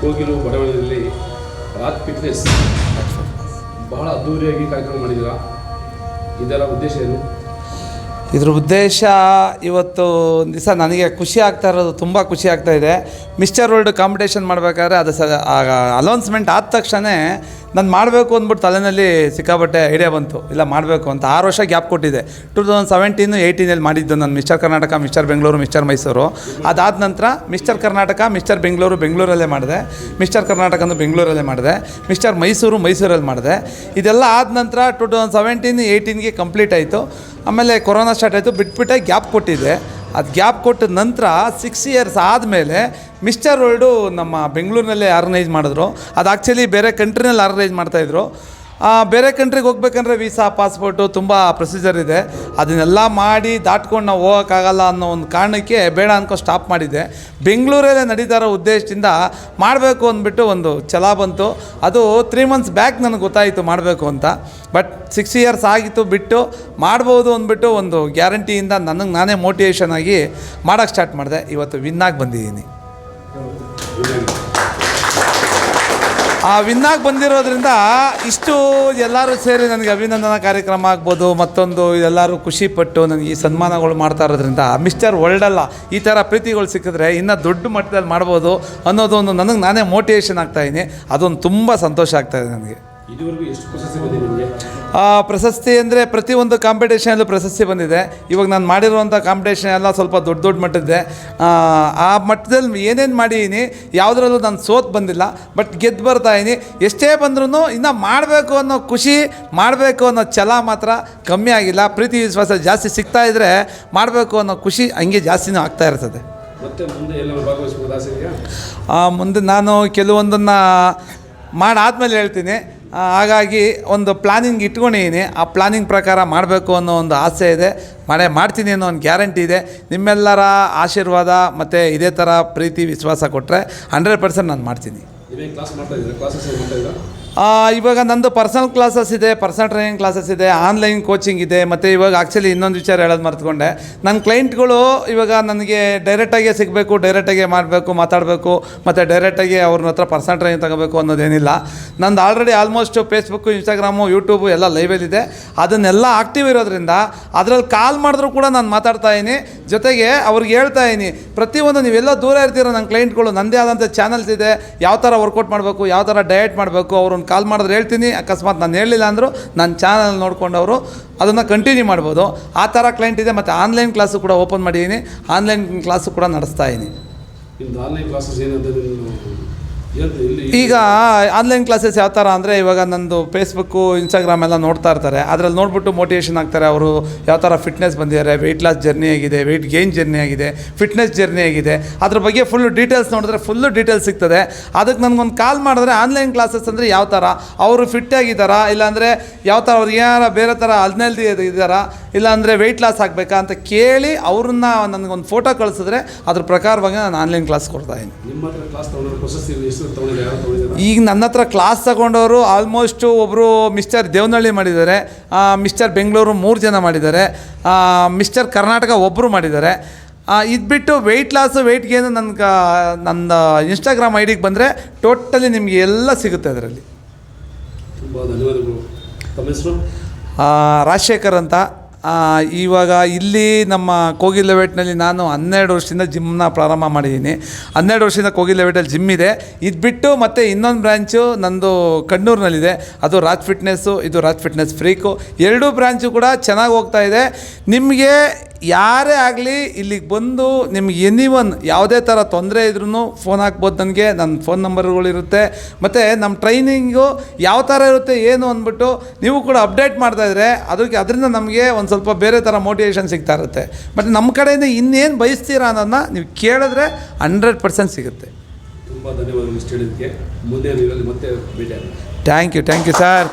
ಕೋಗಿಲು ಬಡಾವಣೆಯಲ್ಲಿ ರಾತ್ ಫಿಟ್ನೆಸ್ ಬಹಳ ಅದ್ದೂರಿಯಾಗಿ ಕಾರ್ಯಕ್ರಮ ಮಾಡಿದ್ದೀರಾ? ಇದರ ಉದ್ದೇಶ ಏನು? ಇದ್ರ ಉದ್ದೇಶ ಇವತ್ತು ದಿವಸ ನನಗೆ ಖುಷಿ ಆಗ್ತಾ ಇರೋದು, ತುಂಬ ಖುಷಿ ಆಗ್ತಾ ಇದೆ. ಮಿಸ್ಟರ್ ವರ್ಲ್ಡ್ ಕಾಂಪಿಟೇಷನ್ ಮಾಡಬೇಕಾದ್ರೆ ಅದು ಸ ಅಲೌನ್ಸ್ಮೆಂಟ್ ಆದ ತಕ್ಷಣ ನಾನು ಮಾಡಬೇಕು ಅಂದ್ಬಿಟ್ಟು ತಲೆನಲ್ಲಿ ಸಿಕ್ಕಾಪಟ್ಟೆ ಐಡಿಯಾ ಬಂತು. ಇಲ್ಲ, ಮಾಡಬೇಕು ಅಂತ ಆರು ವರ್ಷ ಗ್ಯಾಪ್ ಕೊಟ್ಟಿದೆ. ಟು ತೌಸಂಡ್ ಸೆವೆಂಟೀನು ಏಯ್ಟೀನಲ್ಲಿ ಮಾಡಿದ್ದು ನಾನು mister Karnataka mister Bengaluru mister Mysuru ಅದಾದ ನಂತರ ಮಿಸ್ಟರ್ ಕರ್ನಾಟಕ ಮಿಸ್ಟರ್ ಬೆಂಗಳೂರು ಬೆಂಗಳೂರಲ್ಲೇ ಮಾಡಿದೆ. ಮಿಸ್ಟರ್ ಕರ್ನಾಟಕನೂ ಬೆಂಗಳೂರಲ್ಲೇ ಮಾಡಿದೆ. ಮಿಸ್ಟರ್ ಮೈಸೂರು ಮೈಸೂರಲ್ಲಿ ಮಾಡಿದೆ. ಇದೆಲ್ಲ ಆದ ನಂತರ ಟೂ ತೌಸಂಡ್ ಸೆವೆಂಟೀನ್ ಏಯ್ಟೀನ್ಗೆ ಕಂಪ್ಲೀಟ್ ಆಯಿತು. ಆಮೇಲೆ ಕೊರೋನಾ ಸ್ಟಾರ್ಟ್ ಆಯಿತು. ಬಿಟ್ಬಿಟ್ಟೆ ಗ್ಯಾಪ್ ಕೊಟ್ಟಿದ್ದೆ ಅದು ಗ್ಯಾಪ್ ಕೊಟ್ಟ ನಂತರ ಸಿಕ್ಸ್ ಇಯರ್ಸ್ ಆದಮೇಲೆ ಮಿಸ್ಟರ್ ವರ್ಲ್ಡು ನಮ್ಮ ಬೆಂಗಳೂರಿನಲ್ಲೇ ಆರ್ಗನೈಸ್ ಮಾಡಿದ್ರು. ಅದು ಆ್ಯಕ್ಚುಲಿ ಬೇರೆ ಕಂಟ್ರಿನಲ್ಲಿ ಆರ್ಗನೈಸ್ ಮಾಡ್ತಾಯಿದ್ರು ಬೇರೆ ಕಂಟ್ರಿಗೆ ಹೋಗ್ಬೇಕಂದ್ರೆ ವೀಸಾ, ಪಾಸ್ಪೋರ್ಟು ತುಂಬ ಪ್ರೊಸೀಜರ್ ಇದೆ. ಅದನ್ನೆಲ್ಲ ಮಾಡಿ ದಾಟ್ಕೊಂಡು ನಾವು ಹೋಗೋಕ್ಕಾಗಲ್ಲ ಅನ್ನೋ ಒಂದು ಕಾರಣಕ್ಕೆ ಬೇಡ ಅನ್ಕೋ ಸ್ಟಾಪ್ ಮಾಡಿದ್ದೆ. ಬೆಂಗಳೂರಲ್ಲೇ ನಡೀತಾ ಇರೋ ಉದ್ದೇಶದಿಂದ ಮಾಡಬೇಕು ಅಂದ್ಬಿಟ್ಟು ಒಂದು ಛಲ ಬಂತು. ಅದು ತ್ರೀ ಮಂತ್ಸ್ ಬ್ಯಾಕ್ ನನಗೆ ಗೊತ್ತಾಯಿತು ಮಾಡಬೇಕು ಅಂತ. ಬಟ್ ಸಿಕ್ಸ್ ಇಯರ್ಸ್ ಆಗಿತ್ತು, ಬಿಟ್ಟು ಮಾಡ್ಬೋದು ಅಂದ್ಬಿಟ್ಟು ಒಂದು ಗ್ಯಾರಂಟಿಯಿಂದ ನನಗೆ ನಾನೇ ಮೋಟಿವೇಶನ್ ಆಗಿ ಮಾಡೋಕ್ಕೆ ಸ್ಟಾರ್ಟ್ ಮಾಡಿದೆ. ಇವತ್ತು ವಿನ್ನಾಗಿ ಬಂದಿದ್ದೀನಿ. ಆ ವಿನ್ನಾಗಿ ಬಂದಿರೋದ್ರಿಂದ ಇಷ್ಟು ಎಲ್ಲರೂ ಸೇರಿ ನನಗೆ ಅಭಿನಂದನಾ ಕಾರ್ಯಕ್ರಮ ಆಗ್ಬೋದು, ಮತ್ತೊಂದು ಎಲ್ಲರೂ ಖುಷಿಪಟ್ಟು ನನಗೆ ಈ ಸನ್ಮಾನಗಳು ಮಾಡ್ತಾ ಇರೋದ್ರಿಂದ ಮಿಸ್ಟರ್ ಅಲ್ಲ ಈ ಥರ ಪ್ರೀತಿಗಳು ಸಿಕ್ಕಿದ್ರೆ ಇನ್ನೂ ದೊಡ್ಡ ಮಟ್ಟದಲ್ಲಿ ಮಾಡ್ಬೋದು ಅನ್ನೋದು ಒಂದು ನನಗೆ ನಾನೇ ಮೋಟಿವೇಶನ್ ಆಗ್ತಾಯಿದ್ದೀನಿ ಅದೊಂದು ತುಂಬ ಸಂತೋಷ ಆಗ್ತಾಯಿದೆ ನನಗೆ. ಇದುವರೆಗೂ ಎಷ್ಟು ಪ್ರಶಸ್ತಿ ಬಂದಿದೆ ನಿಮಗೆ? ಆ, ಪ್ರಶಸ್ತಿ ಅಂದರೆ ಪ್ರತಿಯೊಂದು ಕಾಂಪಿಟೇಷನಲ್ಲೂ ಪ್ರಶಸ್ತಿ ಬಂದಿದೆ. ಇವಾಗ ನಾನು ಮಾಡಿರುವಂಥ ಕಾಂಪಿಟೇಷನ್ ಎಲ್ಲ ಸ್ವಲ್ಪ ದೊಡ್ಡ ದೊಡ್ಡ ಮಟ್ಟದ್ದೆ. ಆ, ಮಟ್ಟದಲ್ಲಿ ಏನೇನು ಮಾಡಿದ್ದೀನಿ ಯಾವುದ್ರಲ್ಲೂ ನಾನು ಸೋತ್ ಬಂದಿಲ್ಲ. ಬಟ್ ಗೆದ್ದು ಬರ್ತಾ ಇದ್ದೀನಿ ಎಷ್ಟೇ ಬಂದ್ರೂ ಇನ್ನು ಮಾಡಬೇಕು ಅನ್ನೋ ಖುಷಿ ಮಾಡಬೇಕು ಅನ್ನೋ ಛಲ ಮಾತ್ರ ಕಮ್ಮಿ ಆಗಿಲ್ಲ. ಪ್ರೀತಿ ವಿಶ್ವಾಸ ಜಾಸ್ತಿ ಸಿಗ್ತಾ ಇದ್ದರೆ ಮಾಡಬೇಕು ಅನ್ನೋ ಖುಷಿ ಹಂಗೆ ಜಾಸ್ತಿನೂ ಆಗ್ತಾ ಇರ್ತದೆ. ಮುಂದೆ ನಾನು ಕೆಲವೊಂದನ್ನು ಮಾಡಾದ್ಮೇಲೆ ಹೇಳ್ತೀನಿ. ಹಾಗಾಗಿ ಒಂದು ಪ್ಲಾನಿಂಗ್ ಇಟ್ಕೊಂಡಿದ್ದೀನಿ ಆ ಪ್ಲಾನಿಂಗ್ ಪ್ರಕಾರ ಮಾಡಬೇಕು ಅನ್ನೋ ಒಂದು ಆಸೆ ಇದೆ. ಮಾಡೇ ಮಾಡ್ತೀನಿ ಅನ್ನೋ ಒಂದು ಗ್ಯಾರಂಟಿ ಇದೆ. ನಿಮ್ಮೆಲ್ಲರ ಆಶೀರ್ವಾದ ಮತ್ತು ಇದೇ ಥರ ಪ್ರೀತಿ ವಿಶ್ವಾಸ ಕೊಟ್ಟರೆ ಹಂಡ್ರೆಡ್ ಪರ್ಸೆಂಟ್ ನಾನು ಮಾಡ್ತೀನಿ. ಇವಾಗ ನಂದು ಪರ್ಸನಲ್ ಕ್ಲಾಸಸ್ ಇದೆ ಪರ್ಸನಲ್ ಟ್ರೈನಿಂಗ್ ಕ್ಲಾಸಸ್ ಇದೆ ಆನ್ಲೈನ್ ಕೋಚಿಂಗ್ ಇದೆ, ಮತ್ತು ಇವಾಗ ಆ್ಯಕ್ಚುಲಿ ಇನ್ನೊಂದು ವಿಚಾರ ಹೇಳೋದು ಮರ್ತ್ಕೊಂಡೆ. ನನ್ನ ಕ್ಲೈಂಟ್ಗಳು ಇವಾಗ ನನಗೆ ಡೈರೆಕ್ಟಾಗೆ ಸಿಗಬೇಕು ಡೈರೆಕ್ಟಾಗೆ ಮಾಡಬೇಕು, ಮಾತಾಡಬೇಕು, ಮತ್ತು ಡೈರೆಕ್ಟಾಗಿ ಅವ್ರನ್ನ ಹತ್ರ ಪರ್ಸನಲ್ ಟ್ರೈನಿಂಗ್ ತಗೋಬೇಕು ಅನ್ನೋದೇನಿಲ್ಲ. ನಂದು already almost Facebook Instagram YouTube ಎಲ್ಲ ಲೈವಲ್ಲಿದೆ ಅದನ್ನೆಲ್ಲ ಆಕ್ಟಿವ್ ಇರೋದ್ರಿಂದ ಅದರಲ್ಲಿ ಕಾಲ್ ಮಾಡಿದ್ರು ಕೂಡ ನಾನು ಮಾತಾಡ್ತಾ ಇದ್ದೀನಿ. ಜೊತೆಗೆ ಅವ್ರಿಗೆ ಹೇಳ್ತಾ ಇದ್ದೀನಿ, ಪ್ರತಿಯೊಂದು ನೀವೆಲ್ಲ ದೂರ ಇರ್ತೀರ ನನ್ನ ಕ್ಲೈಂಟ್ಗಳು ನನ್ನದೇ ಆದಂಥ ಚಾನಲ್ಸ್ ಇದೆ. ಯಾವ ಥರ ವರ್ಕೌಟ್ ಮಾಡಬೇಕು, ಯಾವ ಥರ ಡಯಟ್ ಮಾಡಬೇಕು, ಅವ್ರನ್ನ ಕಾಲ್ ಮಾಡಿದ್ರೆ ಹೇಳ್ತೀನಿ, ಅಕಸ್ಮಾತ್ ನಾನು ಹೇಳಲಿಲ್ಲ ಅಂದರೂ ನನ್ನ ಚಾನಲ್ ನೋಡ್ಕೊಂಡು ಅವರು ಅದನ್ನು ಕಂಟಿನ್ಯೂ ಮಾಡ್ಬೋದು. ಆ ಥರ ಕ್ಲೈಂಟ್ ಇದೆ, ಮತ್ತು ಆನ್ಲೈನ್ ಕ್ಲಾಸು ಕೂಡ ಓಪನ್ ಮಾಡಿದ್ದೀನಿ ಆನ್ಲೈನ್ ಕ್ಲಾಸು ಕೂಡ ನಡೆಸ್ತಾ ಇದ್ದೀನಿ ಈಗ ಆನ್ಲೈನ್ ಕ್ಲಾಸಸ್ ಯಾವ ಥರ ಅಂದರೆ ಇವಾಗ ನಂದು ಫೇಸ್ಬುಕ್ಕು ಇನ್ಸ್ಟಾಗ್ರಾಮ್ ಎಲ್ಲ ನೋಡ್ತಾ ಇರ್ತಾರೆ. ಅದ್ರಲ್ಲಿ ನೋಡ್ಬಿಟ್ಟು ಮೋಟಿವೇಶನ್ ಆಗ್ತಾರೆ ಅವರು. ಯಾವ ಥರ ಫಿಟ್ನೆಸ್ ಬಂದಿದ್ದಾರೆ ವೆಯ್ಟ್ ಲಾಸ್ ಜರ್ನಿ ಆಗಿದೆ ವೆಯ್ಟ್ ಗೇನ್ ಜರ್ನಿ ಆಗಿದೆ ಫಿಟ್ನೆಸ್ ಜರ್ನಿ ಆಗಿದೆ. ಅದ್ರ ಬಗ್ಗೆ ಫುಲ್ಲು ಡೀಟೇಲ್ಸ್ ನೋಡಿದ್ರೆ ಫುಲ್ಲು ಡೀಟೇಲ್ಸ್ ಸಿಗ್ತದೆ. ಅದಕ್ಕೆ ನನಗೊಂದು ಕಾಲ್ ಮಾಡಿದ್ರೆ ಆನ್ಲೈನ್ ಕ್ಲಾಸಸ್ ಅಂದರೆ ಯಾವ ಥರ ಅವರು ಫಿಟ್ ಆಗಿದ್ದಾರಾ? ಇಲ್ಲಾಂದರೆ ಯಾವ ಥರ ಅವ್ರಿಗೆ ಏನಾರ ಬೇರೆ ಥರ ಅಲ್ನೆಲ್ದಿ ಇದ್ದಾರಾ? ಇಲ್ಲಾಂದರೆ ವೆಯ್ಟ್ ಲಾಸ್ ಆಗಬೇಕಾ ಅಂತ ಕೇಳಿ ಅವ್ರನ್ನ ನನಗೊಂದು ಫೋಟೋ ಕಳಿಸಿದ್ರೆ ಅದ್ರ ಪ್ರಕಾರವಾಗಿ ನಾನು ಆನ್ಲೈನ್ ಕ್ಲಾಸ್ ಕೊಡ್ತಾ ಇದ್ದೀನಿ. ನಿಮ್ಮ ಕ್ಲಾಸ್ ಪ್ರಶಸ್ತಿ ಈಗ ನನ್ನ ಹತ್ರ ಕ್ಲಾಸ್ ತಗೊಂಡವರು ಆಲ್ಮೋಸ್ಟು ಒಬ್ಬರು ಮಿಸ್ಟರ್ ದೇವನಹಳ್ಳಿ ಮಾಡಿದ್ದಾರೆ. ಮಿಸ್ಟರ್ ಬೆಂಗಳೂರು ಮೂರು ಜನ ಮಾಡಿದ್ದಾರೆ. ಮಿಸ್ಟರ್ ಕರ್ನಾಟಕ ಒಬ್ಬರು ಮಾಡಿದ್ದಾರೆ. ಇದು ಬಿಟ್ಟು ವೆಯ್ಟ್ ಲಾಸ್ ವೆಯ್ಟ್ ಗೇನು ನನ್ನ ನನ್ನ ಇನ್ಸ್ಟಾಗ್ರಾಮ್ ಐ ಡಿಗೆ ಬಂದರೆ ಟೋಟಲಿ ನಿಮಗೆ ಎಲ್ಲ ಸಿಗುತ್ತೆ ಅದರಲ್ಲಿ. ರಾಜಶೇಖರ್ ಅಂತ. ಇವಾಗ ಇಲ್ಲಿ ನಮ್ಮ ಕೋಗಿಲ್ ಲೆವೆಟ್ನಲ್ಲಿ ನಾನು ಹನ್ನೆರಡು ವರ್ಷದಿಂದ ಜಿಮ್ನ ಪ್ರಾರಂಭ ಮಾಡಿದ್ದೀನಿ. ಹನ್ನೆರಡು ವರ್ಷದಿಂದ ಕೋಗಿಲ್ ಲೆವೆಟಲ್ಲಿ ಜಿಮ್ ಇದೆ. ಇದು ಬಿಟ್ಟು ಮತ್ತು ಇನ್ನೊಂದು ಬ್ರ್ಯಾಂಚು ನಂದು ಕಣ್ಣೂರಿನಲ್ಲಿದೆ. ಅದು ರಾಜ್ ಫಿಟ್ನೆಸ್ಸು, ಇದು ರಾಜ್ ಫಿಟ್ನೆಸ್ ಫ್ರೀಕು. ಎರಡೂ ಬ್ರ್ಯಾಂಚು ಕೂಡ ಚೆನ್ನಾಗಿ ಹೋಗ್ತಾ ಇದೆ. ನಿಮಗೆ ಯಾರೇ ಆಗಲಿ ಇಲ್ಲಿಗೆ ಬಂದು ನಿಮ್ಗೆ ಎನಿ ಒನ್ ಯಾವುದೇ ಥರ ತೊಂದರೆ ಇದ್ರೂ ಫೋನ್ ಹಾಕ್ಬೋದು ನನಗೆ ನನ್ನ ಫೋನ್ ನಂಬರ್ಗಳಿರುತ್ತೆ ಮತ್ತು ನಮ್ಮ ಟ್ರೈನಿಂಗು ಯಾವ ಥರ ಇರುತ್ತೆ ಏನು ಅಂದ್ಬಿಟ್ಟು ನೀವು ಕೂಡ ಅಪ್ಡೇಟ್ ಮಾಡ್ತಾಯಿದ್ರೆ ಅದಕ್ಕೆ ಅದರಿಂದ ನಮಗೆ ಒಂದು ಸ್ವಲ್ಪ ಬೇರೆ ಥರ ಮೋಟಿವೇಶನ್ ಸಿಗ್ತಾ ಇರುತ್ತೆ. ಮತ್ತು ನಮ್ಮ ಕಡೆಯಿಂದ ಇನ್ನೇನು ಬಯಸ್ತೀರಾ ಅನ್ನೋದನ್ನ ನೀವು ಕೇಳಿದ್ರೆ ಹಂಡ್ರೆಡ್ ಪರ್ಸೆಂಟ್ ಸಿಗುತ್ತೆ. ತುಂಬ ಧನ್ಯವಾದಗಳು ಇಷ್ಟು ಹೇಳಿದ್ದಕ್ಕೆ ಮುಂದೆ ಮತ್ತೆ thank you thank you sir